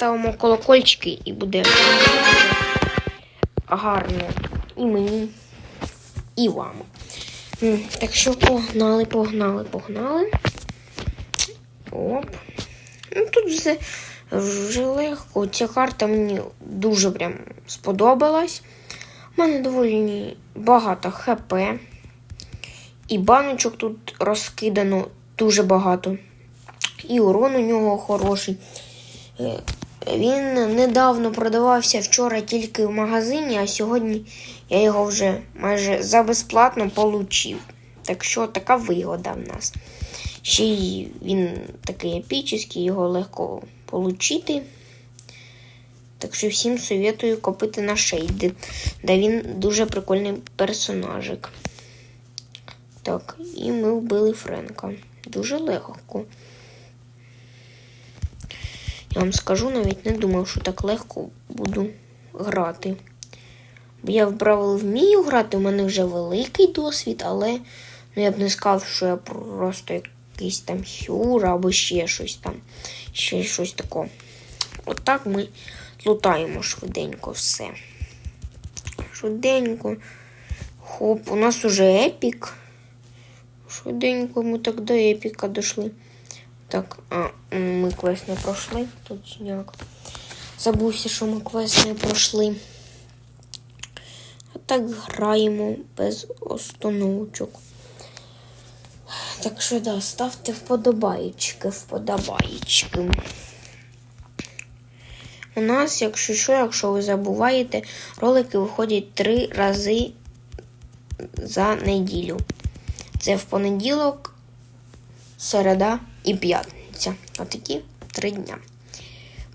поставимо колокольчики і буде гарно. І мені, і вам. Так що погнали, погнали, погнали. Оп. Ну, тут все вже легко. Ця карта мені дуже прям сподобалась. У мене доволі багато ХП. І баночок тут розкидано дуже багато. І урон у нього хороший. Він недавно продавався вчора тільки в магазині, а сьогодні я його вже майже за безплатно получив. Так що така вигода в нас. Ще й він такий епічний, його легко получити. Так що всім советую купити на шейди, де він дуже прикольний персонажик. Так, і ми вбили Френка. Дуже легко. Я вам скажу, навіть не думав, що так легко буду грати. Бо я в Бравл вмію грати, у мене вже великий досвід, але ну, я б не сказав, що я просто якийсь там хюр або ще щось там. Ще щось таке. Отак ми лутаємо швиденько все. Швиденько. Хоп, у нас уже епік. Швиденько ми так до епіка дійшли. Так, а, ми квест не пройшли. Тут як. Забувся, що ми квест не пройшли. А так граємо без остановочок. Так що да, ставте вподобаєчки, вподобаєчки. У нас, якщо що, якщо ви забуваєте, ролики виходять три рази за неділю. Це в понеділок, середа і п'ятниця. Отакі три дня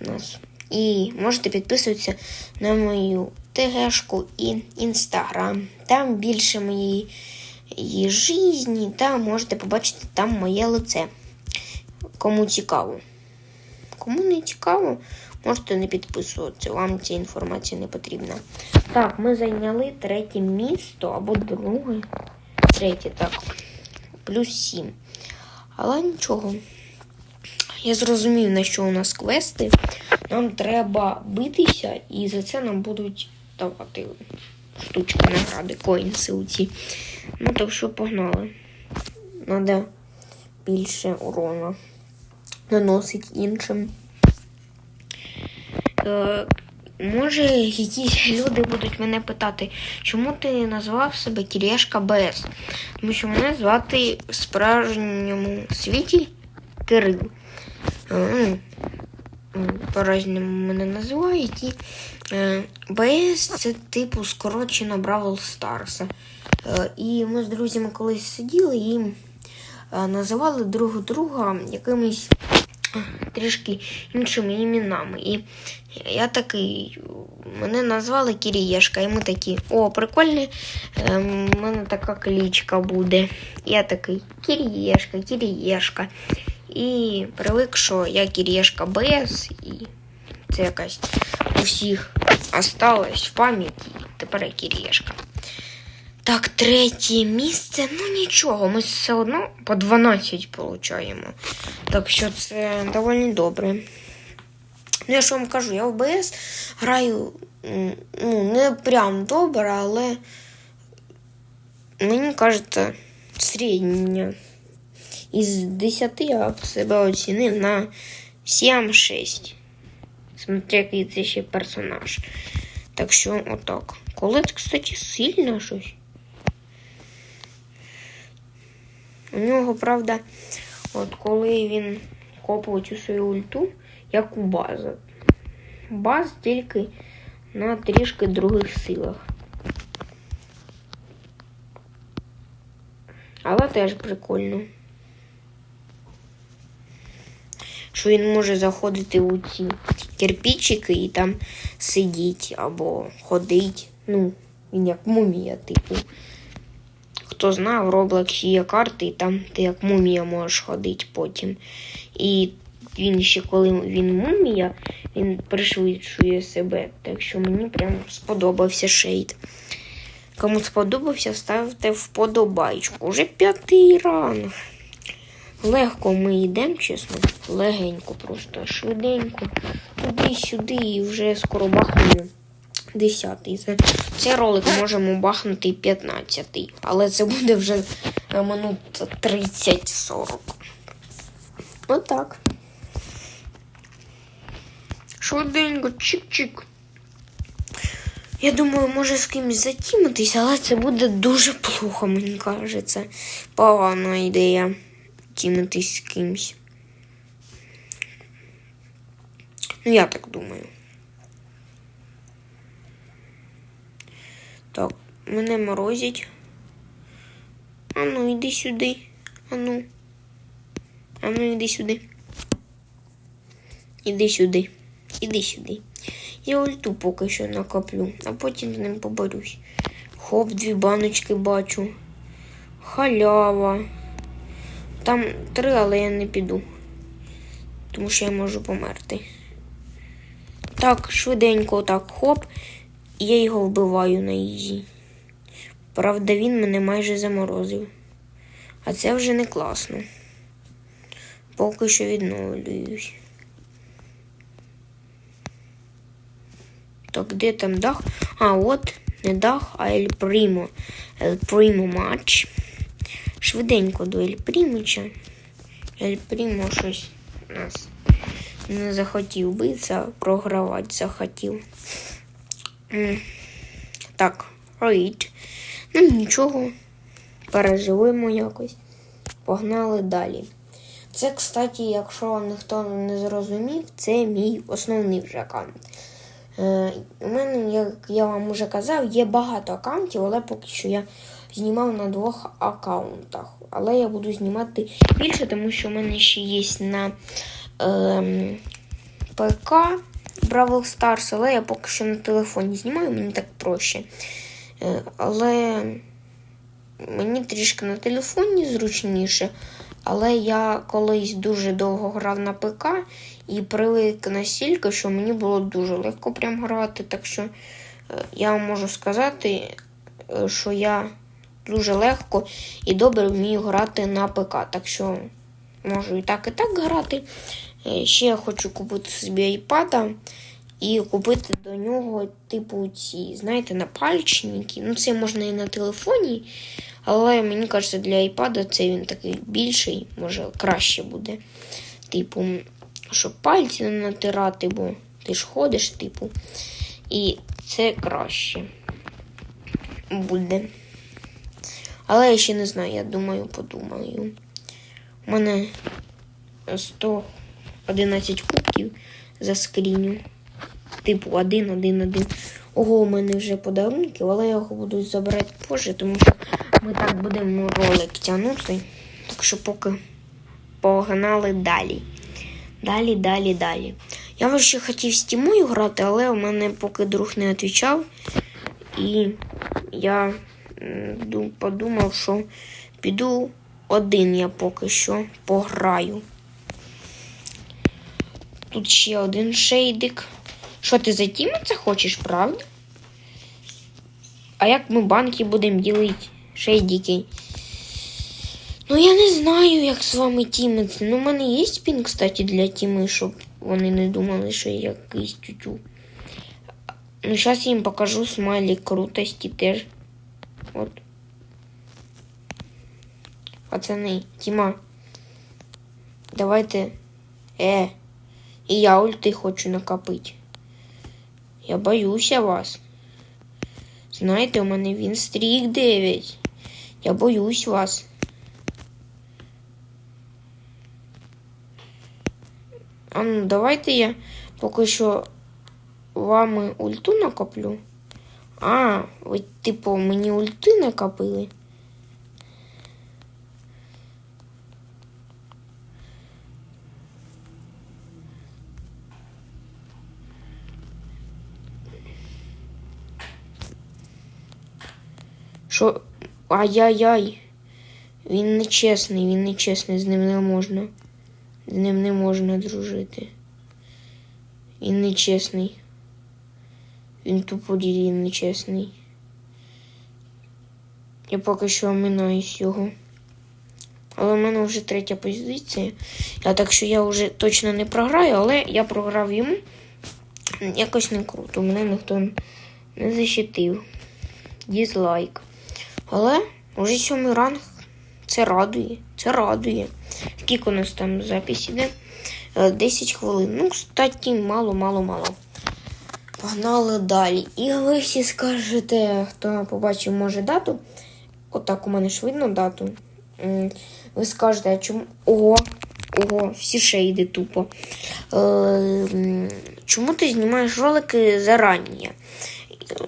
у нас. І можете підписуватися на мою ТГшку і інстаграм. Там більше моєї її житті, там можете побачити там моє лице. Кому цікаво. Кому не цікаво, можете не підписуватися, вам ця інформація не потрібна. Так, ми зайняли третє місто або друге. Третє, так. Плюс сім. Але нічого. Я зрозумів, на що у нас квести. Нам треба битися, і за це нам будуть давати штучки награди, коїнси у ці. Ну, так що погнали. Надо більше урона наносить іншим. Може, якісь люди будуть мене питати, чому ти назвав себе Кірешка БС? Тому що мене звати в справжньому світі Кирил. Е, ну, По-разному мене називають. І е, БС це типу скорочено Бравл Старса. Е, І ми з друзями колись сиділи і називали друг друга якимись трішки іншими іменами. І я такий, мене назвали Кірієшка, і ми такі, о, прикольно, е, в мене така клічка буде. Я такий Кірієшка, Кірієшка. І привик, що я Кірієшка БС, і це якась у всіх осталось в пам'яті. Тепер я Кірієшка. Так, третє місце. Ну нічого, ми все одно по 12 получаємо. Так що це доволі добре. Ну, я ж вам кажу, я в БС граю ну, не прям добре, але мені кажеться середньо. Із 10 я себе оцінив на 7-6. Смотря який це ще персонаж. Так що отак. Колет, кстати, сильно щось. У нього, правда, от коли він копав цю свою ульту, як у база. Баз тільки на трішки других силах. Але теж прикольно. Що він може заходити у ці кирпичики і там сидіти або ходить. Ну, він як мумія, типу. Хто знає, в Roblox є карти, і там ти як мумія можеш ходити потім. І він ще коли він мумія, він пришвидшує себе. Так що мені прям сподобався шейд. Кому сподобався, ставте вподобайку. Уже п'ятий ранг. Легко ми йдемо, чесно. Легенько, просто швиденько. Туди-сюди і вже скоро бахнемо. Десятий. За цей ролик можемо бахнути 15, але це буде вже е, минут 30-40. Отак. Швиденько, чик-чик. Я думаю, може з кимось затімитись, але це буде дуже плохо, мені кажеться. Погана ідея тімитись з кимось. Ну, я так думаю. Так, мене морозять. А ну, іди сюди. А ну. А ну, іди сюди. Іди сюди. Іди сюди. Я ульту поки що накоплю, а потім з ним поборюсь. Хоп, дві баночки бачу. Халява. Там три, але я не піду. Тому що я можу померти. Так, швиденько, так, хоп. І я його вбиваю на ізі. Правда, він мене майже заморозив. А це вже не класно. Поки що відновлююсь. Так, де там дах? А, от не дах, а Ель Прімо. Ель Прімо матч. Швиденько до Ель Прімича. Ель Прімо щось нас не захотів битися, програвати захотів. Так, рейд. Ну нічого. Переживемо якось. Погнали далі. Це, кстати, якщо ніхто не зрозумів, це мій основний вже аккаунт. Е, у мене, як я вам вже казав, є багато аккаунтів, але поки що я знімав на двох аккаунтах. Але я буду знімати більше, тому що в мене ще є на ем, ПК Бравл Старс, але я поки що на телефоні знімаю, мені так проще. Е, але мені трішки на телефоні зручніше. Але я колись дуже довго грав на ПК і привик настільки, що мені було дуже легко прям грати. Так що е, я вам можу сказати, е, що я дуже легко і добре вмію грати на ПК. Так що можу і так, і так грати. Е, Ще я хочу купити собі айпада і купити до нього, типу, ці, знаєте, напальчники. Ну, це можна і на телефоні, але мені кажеться, для айпада це він такий більший, може краще буде. Типу, щоб пальці не натирати, бо ти ж ходиш, типу. І це краще буде. Але я ще не знаю, я думаю, подумаю. У мене 111 кубків за скріню. Типу, один, один, один. Ого, у мене вже подарунки, але я його буду забирати позже, тому що ми так будемо ролик тягнути. Так що поки погнали далі. Далі, далі, далі. Я вже ще хотів з Тімою грати, але у мене поки друг не відповідав. І я подумав, що піду один я поки що пограю. Тут ще один шейдик. Що ти за це хочеш, правда? А як ми банки будемо ділити? Шейдики. Ну, я не знаю, як з вами тімиться. Ну, у мене є пін, кстати, для тіми, щоб вони не думали, що я якийсь тютю. Ну, зараз я їм покажу смайлик крутості теж. От. Пацани, Тіма. Давайте. Е. І я ульти хочу накопити. Я боюся вас. Знаєте, у мене він стрік 9. Я боюсь вас. А ну, давайте я поки що вами ульту накоплю. А, ви, типу, мені ульти накопили. Що? Ай-яй-яй. Він нечесний, він нечесний, з ним не можна. З ним не можна дружити. Він нечесний. Він тупо нечесний. Я поки що оминаюсь його. але в мене вже третя позиція. А так що я вже точно не програю, але я програв йому. Якось не круто. Мене ніхто не защитив. Дізлайк. Але вже сьомий ранг. Це радує. Це радує. Скільки у нас там запис іде? Е, 10 хвилин. Ну, кстати, мало, мало, мало. Погнали далі. І ви всі скажете, хто побачив, може, дату. Отак у мене ж видно дату. Ви скажете, а чому. Ого, ого, всі шейди тупо. Е, чому ти знімаєш ролики зарані?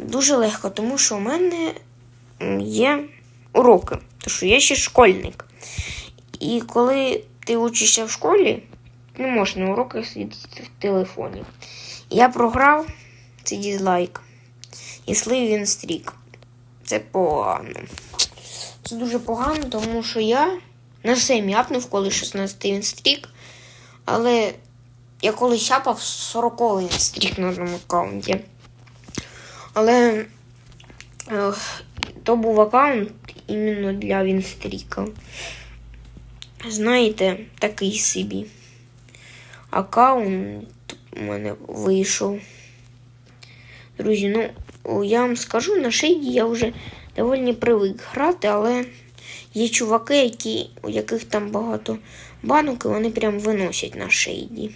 Дуже легко, тому що у мене є уроки, тому що я ще школьник. І коли ти учишся в школі, не можеш на уроках сидіти в телефоні. Я програв цей дізлайк. І слив він стрік. Це погано. Це дуже погано, тому що я на все м'япнув, коли 16 він стрік. Але я колись сяпав 40 він стрік на одному аккаунті. Але то був аккаунт іменно для Вінстріка. Знаєте, такий собі. Аккаунт у мене вийшов. Друзі, ну я вам скажу, на шейді я вже доволі привик грати, але є чуваки, які, у яких там багато банок, і вони прям виносять на шейді.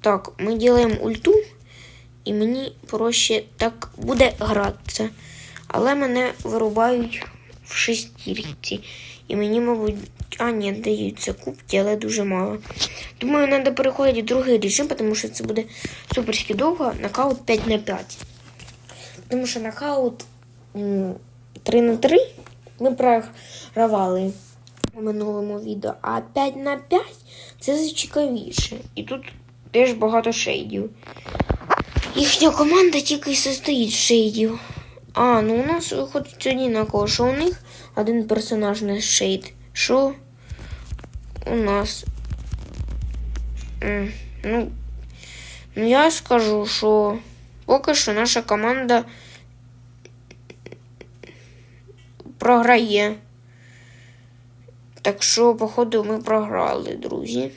Так, ми ділаємо ульту, і мені проще так буде гратися. Але мене вирубають в шестірці. І мені, мабуть, а ні, даються кубки, але дуже мало. Думаю, треба переходити в другий режим, тому що це буде суперськи довго. Нокаут 5 на 5. Тому що нокаут 3 на 3 ми програвали у минулому відео. А 5 на 5 це зацікавіше. І тут теж багато шейдів. Їхня команда тільки й состоїть з шейдів. А, ну у нас виходить однаково, що у них один персонаж не шейд. Що у нас? Ну, ну я скажу, що поки що наша команда програє. Так що, походу, ми програли, друзі.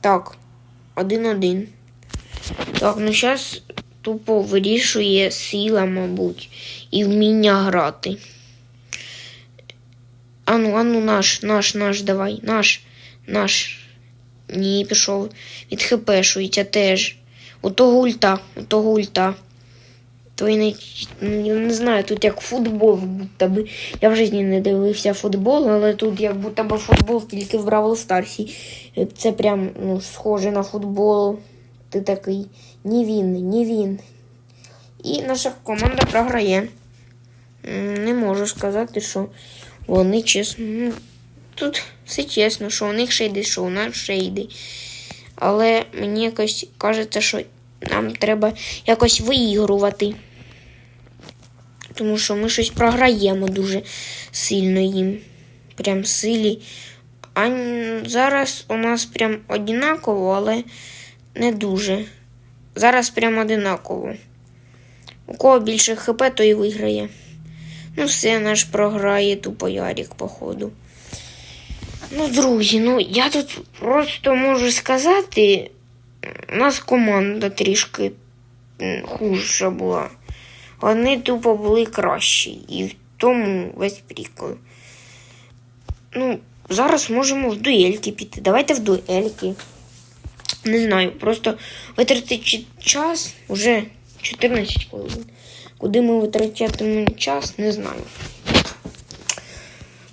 Так, один-один. Так, ну зараз тупо вирішує сила, мабуть, і вміння грати. Ану, ану, наш, наш, наш, давай, наш, наш. Ні, пішов. Від хпшується теж. У того ульта, у того ульта. Твої ну, я не знаю, тут як футбол, будто би. Я в житті не дивився футбол, але тут як будто би футбол тільки в Бравл Старсі. Це прям ну, схоже на футбол. Ти такий ні він, ні він. І наша команда програє. Не можу сказати, що вони чесно. ну, Тут все чесно, що у них шейди, що у нас шейди. Але мені якось кажеться, що нам треба якось виігрувати. Тому що ми щось програємо дуже сильно їм. Прям силі. А зараз у нас прям однаково, але не дуже. Зараз прям одинаково. У кого більше хп, той і виграє. Ну, все, наш програє тупо Ярік, походу. Ну, друзі, ну я тут просто можу сказати, у нас команда трішки м, хужа була. Вони тупо були кращі. І в тому весь прикол. Ну, зараз можемо в дуельки піти. Давайте в дуельки. Не знаю, просто витратити час уже 14 хвилин. Куди ми витрачатимемо час, не знаю.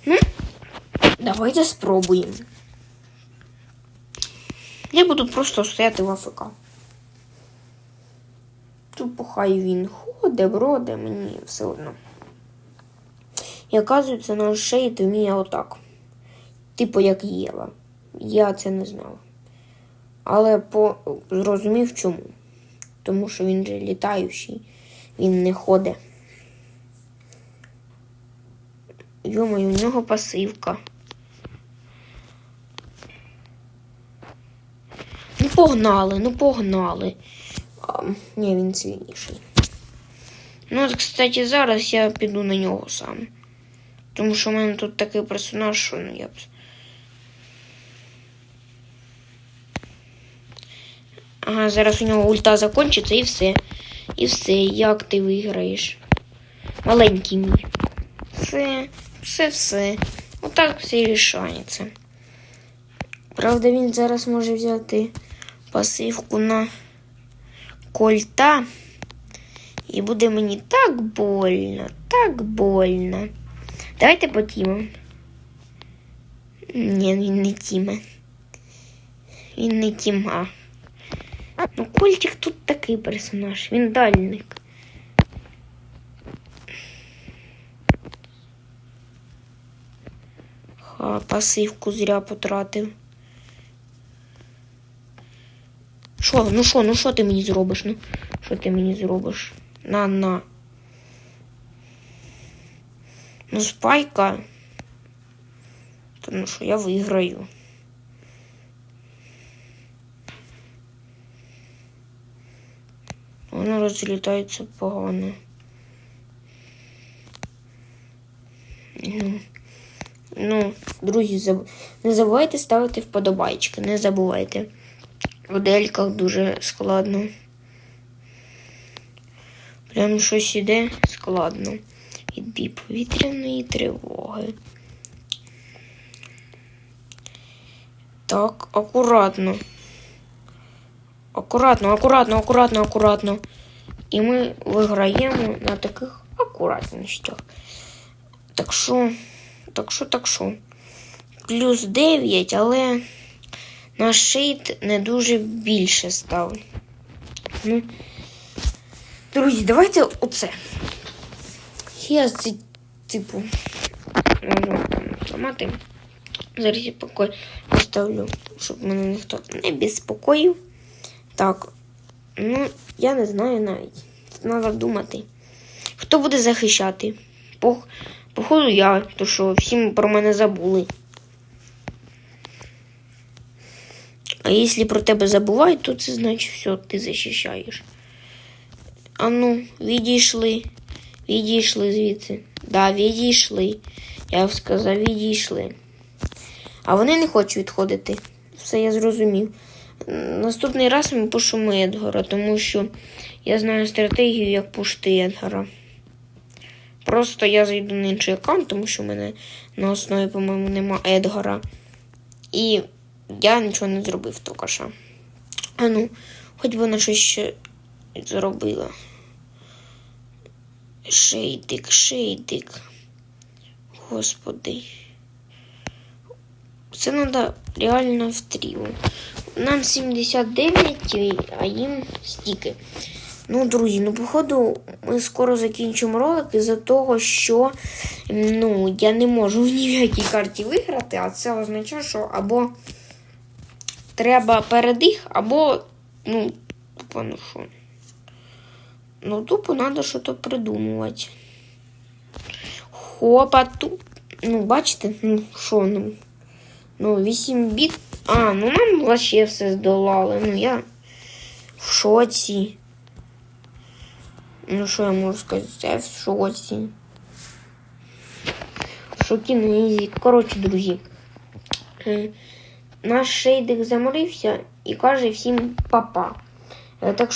Ну, давайте спробуємо. Я буду просто стояти в АФК. Тупо хай він ходить, броде, мені все одно. І оказується, на шиї вміє отак. Типу як Єва. Я це не знала. Але по... зрозумів чому. Тому що він же літаючий, він не ходить. Йомаю, у нього пасивка. Ну погнали, ну погнали. А, ні, він сильніший. Ну, от, кстати, зараз я піду на нього сам. Тому що в мене тут такий персонаж, що ну я б. Ага, зараз у нього ульта закінчиться і все. І все, як ти виграєш. Маленький мій. Все, все, все. Отак все рішається. Правда, він зараз може взяти пасивку на кольта. І буде мені так больно, так больно. Давайте потімемо. Ні, він не тіме. Він не тіма. Ну, Кольчик тут такий персонаж, він дальник. Ха, пасивку зря потратив. Що, ну що, ну що ти мені зробиш? Ну, що ти мені зробиш? На, на. Ну, спайка. Тому що я виграю. Воно розлітається погано. Ну, ну, друзі, не забувайте ставити вподобайки, не забувайте. В дельках дуже складно. Прям щось іде складно. Відбій повітряної тривоги. Так, акуратно. Акуратно, акуратно, акуратно, акуратно. І ми виграємо на таких акуратністях. Так що, так що, так що. Плюс 9, але наш шейд не дуже більше став. Ну, друзі, давайте оце. Я це, типу, можу зламати. Зараз я покой поставлю, щоб мене ніхто не безпокоїв. Так, ну, я не знаю навіть. Треба думати. Хто буде захищати? По, походу я, то що всі про мене забули. А якщо про тебе забувають, то це значить все, ти захищаєш. А ну, відійшли. Відійшли звідси. Да, відійшли. Я б сказав, відійшли. А вони не хочуть відходити. Все я зрозумів. Наступний раз ми пушимо Едгара, тому що я знаю стратегію, як пушти Едгара. Просто я зайду на інший аккаунт, тому що в мене на основі, по-моєму, нема Едгара. І я нічого не зробив що. А ну, хоч би вона щось зробила. Шейдик, шейдик. Господи. Це треба реально в тріо. Нам 79, а їм стільки. Ну, друзі, ну, походу, ми скоро закінчимо ролик із-за того, що ну, я не можу ні в якій карті виграти, а це означає, що або треба передих, або, ну, тупо, ну що. Ну, тупо треба щось придумувати. Хопа, тут. Ну, бачите, ну, що, ну. Ну, 8 біт. А, ну нам вообще все здолали. Ну, я в шоці. Ну, що я можу сказати? Я в шоці. Шокі на ізі. Коротше, друзі. е, Наш шейдик заморився і каже всім папа. Е, Так що